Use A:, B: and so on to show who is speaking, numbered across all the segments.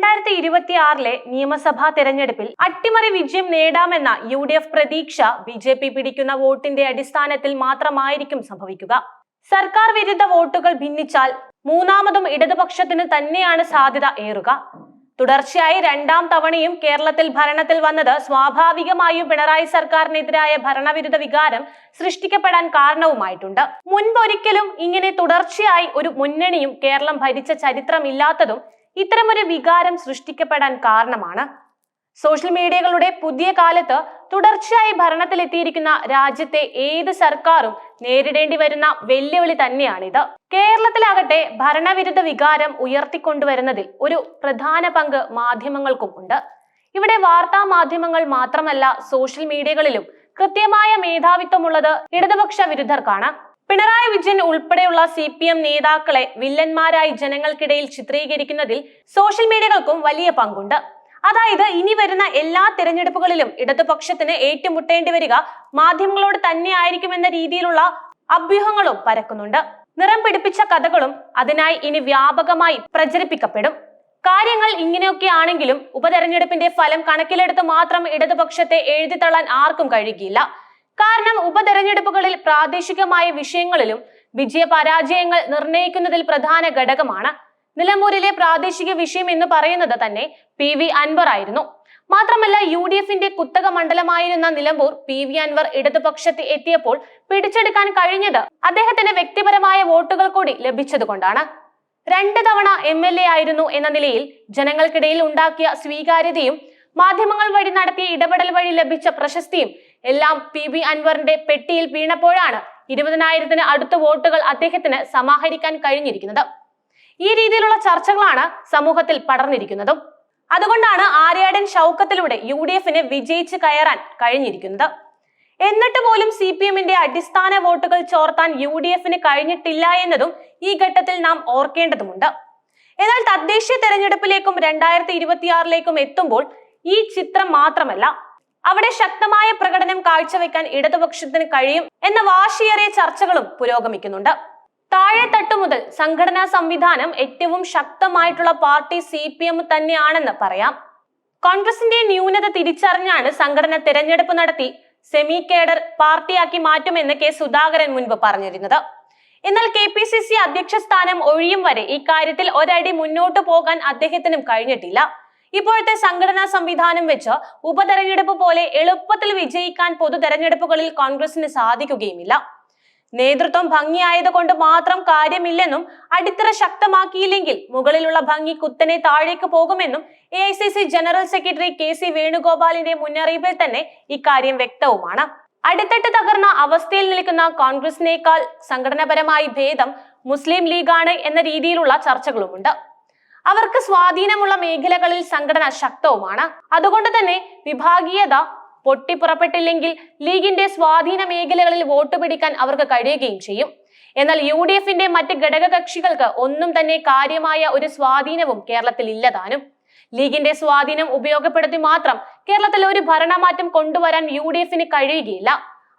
A: രണ്ടായിരത്തി ഇരുപത്തി ആറിലെ നിയമസഭാ തെരഞ്ഞെടുപ്പിൽ അട്ടിമറി വിജയം നേടാമെന്ന യു ഡി എഫ് പ്രതീക്ഷ ബി ജെ പി പിടിക്കുന്ന വോട്ടിന്റെ അടിസ്ഥാനത്തിൽ മാത്രമായിരിക്കും സംഭവിക്കുക. സർക്കാർ വിരുദ്ധ വോട്ടുകൾ ഭിന്നിച്ചാൽ മൂന്നാമതും ഇടതുപക്ഷത്തിന് തന്നെയാണ് സാധ്യത ഏറുക. തുടർച്ചയായി രണ്ടാം തവണയും കേരളത്തിൽ ഭരണത്തിൽ വന്നത് സ്വാഭാവികമായും പിണറായി സർക്കാരിനെതിരായ ഭരണവിരുദ്ധ വികാരം സൃഷ്ടിക്കപ്പെടാൻ കാരണവുമായിട്ടുണ്ട്. മുൻപൊരിക്കലും ഇങ്ങനെ തുടർച്ചയായി ഒരു മുന്നണിയും കേരളം ഭരിച്ച ചരിത്രമില്ലാത്തതും ഇത്തരമൊരു വികാരം സൃഷ്ടിക്കപ്പെടാൻ കാരണമാണ്. സോഷ്യൽ മീഡിയകളുടെ പുതിയ കാലത്ത് തുടർച്ചയായി ഭരണത്തിലെത്തിയിരിക്കുന്ന രാജ്യത്തെ ഏത് സർക്കാരും നേരിടേണ്ടി വരുന്ന വെല്ലുവിളി തന്നെയാണിത്. കേരളത്തിലാകട്ടെ ഭരണവിരുദ്ധ വികാരം ഉയർത്തിക്കൊണ്ടുവരുന്നതിൽ ഒരു പ്രധാന പങ്ക് മാധ്യമങ്ങൾക്കും ഉണ്ട്. ഇവിടെ വാർത്താ മാധ്യമങ്ങൾ മാത്രമല്ല സോഷ്യൽ മീഡിയകളിലും കൃത്യമായ മേധാവിത്വമുള്ളത് ഇടതുപക്ഷ വിരുദ്ധർക്കാണ്. പിണറായി വിജയൻ ഉൾപ്പെടെയുള്ള സി പി എം നേതാക്കളെ വില്ലന്മാരായി ജനങ്ങൾക്കിടയിൽ ചിത്രീകരിക്കുന്നതിൽ സോഷ്യൽ മീഡിയകൾക്കും വലിയ പങ്കുണ്ട്. അതായത് ഇനി വരുന്ന എല്ലാ തിരഞ്ഞെടുപ്പുകളിലും ഇടതുപക്ഷത്തിന് ഏറ്റുമുട്ടേണ്ടി വരിക മാധ്യമങ്ങളോട് തന്നെ ആയിരിക്കുമെന്ന രീതിയിലുള്ള അഭ്യൂഹങ്ങളും പരക്കുന്നുണ്ട്. നിറം പിടിപ്പിച്ച കഥകളും അതിനായി ഇനി വ്യാപകമായി പ്രചരിപ്പിക്കപ്പെടും. കാര്യങ്ങൾ ഇങ്ങനെയൊക്കെ ആണെങ്കിലും ഉപതെരഞ്ഞെടുപ്പിന്റെ ഫലം കണക്കിലെടുത്ത് മാത്രം ഇടതുപക്ഷത്തെ എഴുതിത്തള്ളാൻ ആർക്കും കഴിയുകയില്ല. കാരണം ഉപതെരഞ്ഞെടുപ്പുകളിൽ പ്രാദേശികമായ വിഷയങ്ങളിലും വിജയപരാജയങ്ങൾ നിർണയിക്കുന്നതിൽ പ്രധാന ഘടകമാണ്. നിലമ്പൂരിലെ പ്രാദേശിക വിഷയം എന്ന് പറയുന്നത് തന്നെ പി വി അൻവർ ആയിരുന്നു. മാത്രമല്ല യു ഡി എഫിന്റെ കുത്തക മണ്ഡലമായിരുന്ന നിലമ്പൂർ പി വി അൻവർ ഇടതുപക്ഷത്ത് എത്തിയപ്പോൾ പിടിച്ചെടുക്കാൻ കഴിഞ്ഞത് അദ്ദേഹത്തിന് വ്യക്തിപരമായ വോട്ടുകൾ കൂടി ലഭിച്ചതുകൊണ്ടാണ് രണ്ട് തവണ എം എൽ എ ആയിരുന്നു എന്ന നിലയിൽ ജനങ്ങൾക്കിടയിൽ ഉണ്ടാക്കിയ സ്വീകാര്യതയും മാധ്യമങ്ങൾ വഴി നടത്തിയ ഇടപെടൽ വഴി ലഭിച്ച പ്രശസ്തിയും എല്ലാം പി ബി അൻവറിന്റെ പെട്ടിയിൽ വീണപ്പോഴാണ് ഇരുപതിനായിരത്തിന് അടുത്ത വോട്ടുകൾ അദ്ദേഹത്തിന് സമാഹരിക്കാൻ കഴിഞ്ഞിരിക്കുന്നത്. ഈ രീതിയിലുള്ള ചർച്ചകളാണ് സമൂഹത്തിൽ പടർന്നിരിക്കുന്നതും. അതുകൊണ്ടാണ് ആര്യാടൻ ഷൗക്കത്തിലൂടെ യു ഡി എഫിന് വിജയിച്ച് കയറാൻ കഴിഞ്ഞിരിക്കുന്നത്. എന്നിട്ട് പോലും സി പി എമ്മിന്റെ അടിസ്ഥാന വോട്ടുകൾ ചോർത്താൻ യു ഡി എഫിന് കഴിഞ്ഞിട്ടില്ല എന്നതും ഈ ഘട്ടത്തിൽ നാം ഓർക്കേണ്ടതുണ്ട് എന്നാൽ തദ്ദേശീയ തെരഞ്ഞെടുപ്പിലേക്കും രണ്ടായിരത്തി ഇരുപത്തിയാറിലേക്കും എത്തുമ്പോൾ ഈ ചിത്രം മാത്രമല്ല അവിടെ ശക്തമായ പ്രകടനം കാഴ്ചവെക്കാൻ ഇടതുപക്ഷത്തിന് കഴിയും എന്ന വാശിയേറിയ ചർച്ചകളും പുരോഗമിക്കുന്നുണ്ട്. താഴെ തട്ടു മുതൽ സംഘടനാ സംവിധാനം ഏറ്റവും ശക്തമായിട്ടുള്ള പാർട്ടി സി പി എം തന്നെയാണെന്ന് പറയാം. കോൺഗ്രസിന്റെ ന്യൂനത തിരിച്ചറിഞ്ഞാണ് സംഘടന തിരഞ്ഞെടുപ്പ് നടത്തി സെമി കേഡർ പാർട്ടിയാക്കി മാറ്റുമെന്ന് കെ സുധാകരൻ മുൻപ് പറഞ്ഞിരുന്നത്. എന്നാൽ കെ പി സി സി അധ്യക്ഷ സ്ഥാനം ഒഴിയും വരെ ഇക്കാര്യത്തിൽ ഒരടി മുന്നോട്ട് പോകാൻ അദ്ദേഹത്തിനും കഴിഞ്ഞിട്ടില്ല. ഇപ്പോഴത്തെ സംഘടനാ സംവിധാനം വെച്ച് ഉപതെരഞ്ഞെടുപ്പ് പോലെ എളുപ്പത്തിൽ വിജയിക്കാൻ പൊതു തെരഞ്ഞെടുപ്പുകളിൽ കോൺഗ്രസിന് സാധിക്കുകയുമില്ല. നേതൃത്വം ഭംഗിയായത് കൊണ്ട് മാത്രം കാര്യമില്ലെന്നും അടിത്തറ ശക്തമാക്കിയില്ലെങ്കിൽ മുകളിലുള്ള ഭംഗി കുത്തനെ താഴേക്ക് പോകുമെന്നും A general secretary K C വേണുഗോപാലിന്റെ മുന്നറിയിപ്പിൽ തന്നെ ഇക്കാര്യം വ്യക്തവുമാണ്. അടിത്തട്ട് തകർന്ന അവസ്ഥയിൽ നിൽക്കുന്ന കോൺഗ്രസിനേക്കാൾ സംഘടനാപരമായി ഭേദം മുസ്ലിം ലീഗാണ് എന്ന രീതിയിലുള്ള ചർച്ചകളുമുണ്ട്. അവർക്ക് സ്വാധീനമുള്ള മേഖലകളിൽ സംഘടന ശക്തവുമാണ്. അതുകൊണ്ട് തന്നെ വിഭാഗീയത പൊട്ടിപ്പുറപ്പെട്ടില്ലെങ്കിൽ ലീഗിന്റെ സ്വാധീന മേഖലകളിൽ വോട്ട് പിടിക്കാൻ അവർക്ക് കഴിയുകയും ചെയ്യും. എന്നാൽ യു ഡി എഫിന്റെ മറ്റ് ഘടക കക്ഷികൾക്ക് ഒന്നും തന്നെ കാര്യമായ ഒരു സ്വാധീനവും കേരളത്തിൽ ഇല്ലതാനും. ലീഗിന്റെ സ്വാധീനം ഉപയോഗപ്പെടുത്തി മാത്രം കേരളത്തിൽ ഒരു ഭരണമാറ്റം കൊണ്ടുവരാൻ യു ഡി എഫിന് കഴിയുകയില്ല.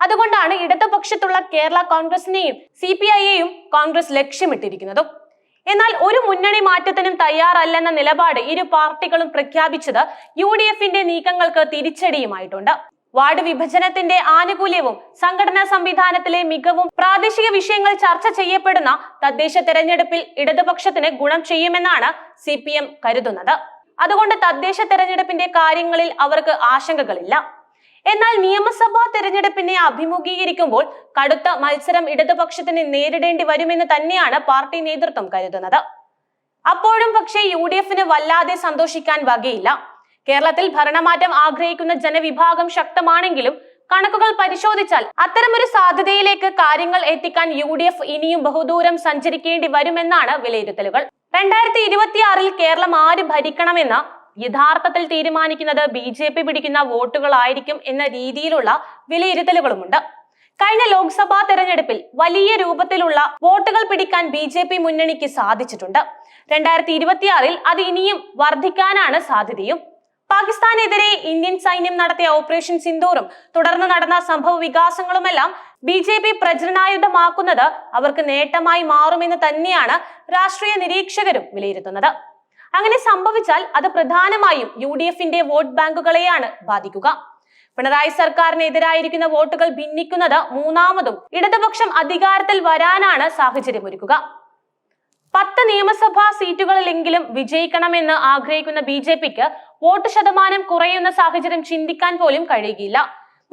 A: അതുകൊണ്ടാണ് ഇടതുപക്ഷത്തുള്ള കേരള കോൺഗ്രസിനെയും സി പി ഐയെയും കോൺഗ്രസ് ലക്ഷ്യമിട്ടിരിക്കുന്നതും. എന്നാൽ ഒരു മുന്നണി മാറ്റത്തിനും തയ്യാറല്ലെന്ന നിലപാട് ഇരു പാർട്ടികളും പ്രഖ്യാപിച്ചത് യു ഡി എഫിന്റെ നീക്കങ്ങൾക്ക് തിരിച്ചടിയുമായിട്ടുണ്ട്. വാർഡ് വിഭജനത്തിന്റെ ആനുകൂല്യവും സംഘടനാ സംവിധാനത്തിലെ മികവും പ്രാദേശിക വിഷയങ്ങൾ ചർച്ച ചെയ്യപ്പെടുന്ന തദ്ദേശ തെരഞ്ഞെടുപ്പിൽ ഇടതുപക്ഷത്തിന് ഗുണം ചെയ്യുമെന്നാണ് സി കരുതുന്നത്. അതുകൊണ്ട് തദ്ദേശ തെരഞ്ഞെടുപ്പിന്റെ കാര്യങ്ങളിൽ അവർക്ക് ആശങ്കകളില്ല. എന്നാൽ നിയമസഭാ തെരഞ്ഞെടുപ്പിനെ അഭിമുഖീകരിക്കുമ്പോൾ കടുത്ത മത്സരം ഇടതുപക്ഷത്തിന് നേരിടേണ്ടി വരുമെന്ന് തന്നെയാണ് പാർട്ടി നേതൃത്വം കരുതുന്നത്. അപ്പോഴും പക്ഷേ യു ഡി എഫിന് വല്ലാതെ സന്തോഷിക്കാൻ വകയില്ല. കേരളത്തിൽ ഭരണമാറ്റം ആഗ്രഹിക്കുന്ന ജനവിഭാഗം ശക്തമാണെങ്കിലും കണക്കുകൾ പരിശോധിച്ചാൽ അത്തരമൊരു സാധ്യതയിലേക്ക് കാര്യങ്ങൾ എത്തിക്കാൻ യു ഡി എഫ് ഇനിയും ബഹുദൂരം സഞ്ചരിക്കേണ്ടി വരുമെന്നാണ് വിലയിരുത്തലുകൾ. രണ്ടായിരത്തി ഇരുപത്തിയാറിൽ കേരളം ആര് ഭരിക്കണമെന്ന യഥാർത്ഥത്തിൽ തീരുമാനിക്കുന്നത് ബി ജെ പി പിടിക്കുന്ന വോട്ടുകളായിരിക്കും എന്ന രീതിയിലുള്ള വിലയിരുത്തലുകളുമുണ്ട്. കഴിഞ്ഞ ലോക്സഭാ തെരഞ്ഞെടുപ്പിൽ വലിയ രൂപത്തിലുള്ള വോട്ടുകൾ പിടിക്കാൻ ബി ജെ പി മുന്നണിക്ക് സാധിച്ചിട്ടുണ്ട്. രണ്ടായിരത്തി ഇരുപത്തിയാറിൽ അത് ഇനിയും വർദ്ധിക്കാനാണ് സാധ്യതയും. പാകിസ്ഥാനെതിരെ ഇന്ത്യൻ സൈന്യം നടത്തിയ ഓപ്പറേഷൻ സിന്ദൂറും തുടർന്ന് നടന്ന സംഭവ വികാസങ്ങളുമെല്ലാം ബി ജെ പി പ്രചരണായുധമാക്കുന്നത് അവർക്ക് നേട്ടമായി മാറുമെന്ന് തന്നെയാണ് രാഷ്ട്രീയ നിരീക്ഷകരും വിലയിരുത്തുന്നത്. അങ്ങനെ സംഭവിച്ചാൽ അത് പ്രധാനമായും യു ഡി എഫിന്റെ വോട്ട് ബാങ്കുകളെയാണ് ബാധിക്കുക. പിണറായി സർക്കാരിനെതിരായിരിക്കുന്ന വോട്ടുകൾ ഭിന്നിക്കുന്നത് മൂന്നാമതും ഇടതുപക്ഷം അധികാരത്തിൽ വരാനാണ് സാഹചര്യമൊരുക്കുക. പത്ത് നിയമസഭാ സീറ്റുകളിലെങ്കിലും വിജയിക്കണമെന്ന് ആഗ്രഹിക്കുന്ന ബി ജെ പിക്ക് വോട്ട് ശതമാനം കുറയുന്ന സാഹചര്യം ചിന്തിക്കാൻ പോലും കഴിയുകയില്ല.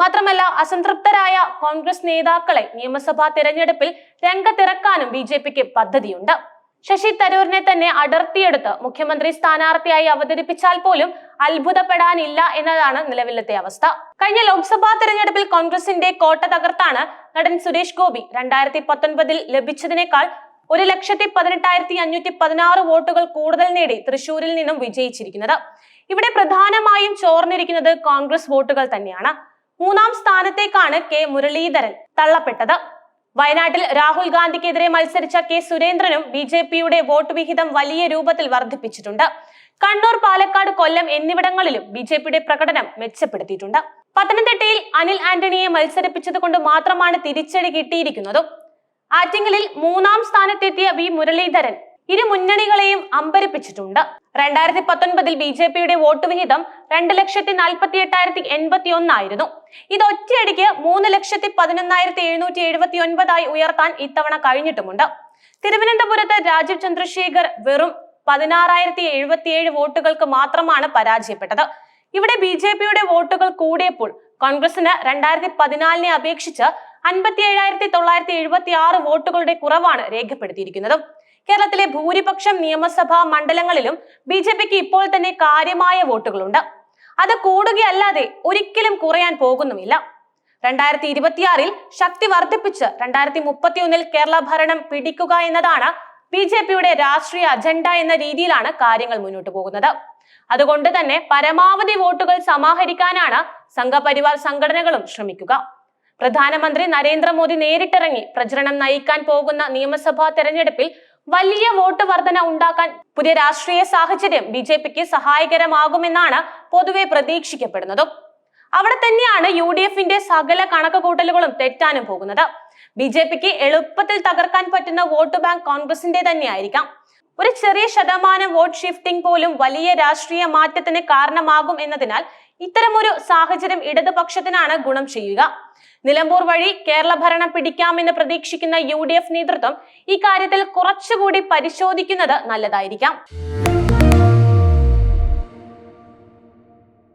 A: മാത്രമല്ല അസംതൃപ്തരായ കോൺഗ്രസ് നേതാക്കളെ നിയമസഭാ തെരഞ്ഞെടുപ്പിൽ രംഗത്തിറക്കാനും ബി ജെ പിക്ക് പദ്ധതിയുണ്ട്. ശശി തരൂരിനെ തന്നെ അടർത്തിയെടുത്ത് മുഖ്യമന്ത്രി സ്ഥാനാർത്ഥിയായി അവതരിപ്പിച്ചാൽ പോലും അത്ഭുതപ്പെടാനില്ല എന്നതാണ് നിലവിലത്തെ അവസ്ഥ. കഴിഞ്ഞ ലോക്സഭാ തെരഞ്ഞെടുപ്പിൽ കോൺഗ്രസിന്റെ കോട്ട തകർത്താണ് നടൻ സുരേഷ് ഗോപി രണ്ടായിരത്തി പത്തൊൻപതിൽ ലഭിച്ചതിനേക്കാൾ ഒരു ലക്ഷത്തി പതിനെട്ടായിരത്തി അഞ്ഞൂറ്റി പതിനാറ് വോട്ടുകൾ കൂടുതൽ നേടി തൃശൂരിൽ നിന്നും വിജയിച്ചിരിക്കുന്നത്. ഇവിടെ പ്രധാനമായും ചോർന്നിരിക്കുന്നത് കോൺഗ്രസ് വോട്ടുകൾ തന്നെയാണ്. മൂന്നാം സ്ഥാനത്തേക്കാണ് കെ മുരളീധരൻ തള്ളപ്പെട്ടത്. വയനാട്ടിൽ രാഹുൽ ഗാന്ധിക്കെതിരെ മത്സരിച്ച കെ സുരേന്ദ്രനും ബി ജെ പിയുടെ വോട്ട് വിഹിതം വലിയ രൂപത്തിൽ വർദ്ധിപ്പിച്ചിട്ടുണ്ട്. കണ്ണൂർ പാലക്കാട് കൊല്ലം എന്നിവിടങ്ങളിലും ബി ജെ പിയുടെ പ്രകടനം മെച്ചപ്പെടുത്തിയിട്ടുണ്ട്. പത്തനംതിട്ടയിൽ അനിൽ ആന്റണിയെ മത്സരിപ്പിച്ചത് കൊണ്ട് മാത്രമാണ് തിരിച്ചടി കിട്ടിയിരിക്കുന്നതും. ആറ്റിങ്ങലിൽ മൂന്നാം സ്ഥാനത്തെത്തിയ വി മുരളീധരൻ ഇരു മുന്നണികളെയും അമ്പരിപ്പിച്ചിട്ടുണ്ട്. രണ്ടായിരത്തി പത്തൊൻപതിൽ ബി ജെ പിയുടെ വോട്ട് വിഹിതം രണ്ട് ലക്ഷത്തി നാൽപ്പത്തി എട്ടായിരത്തി എൺപത്തി ഒന്നായിരുന്നു ഇത് ഒറ്റയടിക്ക് മൂന്ന് ലക്ഷത്തി പതിനൊന്നായിരത്തി എഴുന്നൂറ്റി എഴുപത്തി ഒൻപതായി ഉയർത്താൻ ഇത്തവണ കഴിഞ്ഞിട്ടുമുണ്ട്. തിരുവനന്തപുരത്ത് രാജീവ് ചന്ദ്രശേഖർ വെറും പതിനാറായിരത്തി എഴുപത്തിയേഴ് വോട്ടുകൾക്ക് മാത്രമാണ് പരാജയപ്പെട്ടത്. ഇവിടെ ബി ജെ പിയുടെ വോട്ടുകൾ കൂടിയപ്പോൾ കോൺഗ്രസിന് രണ്ടായിരത്തി പതിനാലിനെ അപേക്ഷിച്ച് അൻപത്തി ഏഴായിരത്തി തൊള്ളായിരത്തി എഴുപത്തി ആറ് വോട്ടുകളുടെ കുറവാണ് രേഖപ്പെടുത്തിയിരിക്കുന്നത്. കേരളത്തിലെ ഭൂരിപക്ഷം നിയമസഭാ മണ്ഡലങ്ങളിലും ബി ജെ പിക്ക് ഇപ്പോൾ തന്നെ കാര്യമായ വോട്ടുകളുണ്ട്. അത് കൂടുകയല്ലാതെ ഒരിക്കലും കുറയാൻ പോകുന്നുമില്ല. രണ്ടായിരത്തി ഇരുപത്തിയാറിൽ ശക്തി വർദ്ധിപ്പിച്ച് രണ്ടായിരത്തി മുപ്പത്തിയൊന്നിൽ കേരള ഭരണം പിടിക്കുക എന്നതാണ് ബി ജെ പിയുടെ രാഷ്ട്രീയ അജണ്ട എന്ന രീതിയിലാണ് കാര്യങ്ങൾ മുന്നോട്ട് പോകുന്നത്. അതുകൊണ്ട് തന്നെ പരമാവധി വോട്ടുകൾ സമാഹരിക്കാനാണ് സംഘപരിവാർ സംഘടനകളും ശ്രമിക്കുക. പ്രധാനമന്ത്രി നരേന്ദ്രമോദി നേരിട്ടിറങ്ങി പ്രചരണം നയിക്കാൻ പോകുന്ന നിയമസഭാ തെരഞ്ഞെടുപ്പിൽ വലിയ വോട്ട് വർധന ഉണ്ടാക്കാൻ പുതിയ രാഷ്ട്രീയ സാഹചര്യം ബി ജെ പിക്ക് സഹായകരമാകുമെന്നാണ് പൊതുവെ പ്രതീക്ഷിക്കപ്പെടുന്നതും. അവിടെ തന്നെയാണ് യു ഡി എഫിന്റെ സകല കണക്ക് കൂട്ടലുകളും തെറ്റാനും പോകുന്നത്. ബി ജെ പിക്ക് എളുപ്പത്തിൽ തകർക്കാൻ പറ്റുന്ന വോട്ട് ബാങ്ക് കോൺഗ്രസിന്റെ തന്നെയായിരിക്കാം. ഒരു ചെറിയ ശതമാനം വോട്ട് ഷിഫ്റ്റിംഗ് പോലും വലിയ രാഷ്ട്രീയ മാറ്റത്തിന് കാരണമാകും എന്നതിനാൽ ഇത്തരമൊരു സാഹചര്യം ഇടതുപക്ഷത്തിനാണ് ഗുണം ചെയ്യുക. നിലമ്പൂർ വഴി കേരള ഭരണം പിടിക്കാമെന്ന് പ്രതീക്ഷിക്കുന്ന യു ഡി എഫ് നേതൃത്വം ഇക്കാര്യത്തിൽ കാര്യത്തിൽ കുറച്ചുകൂടി പരിശോധിക്കുന്നത് നല്ലതായിരിക്കാം.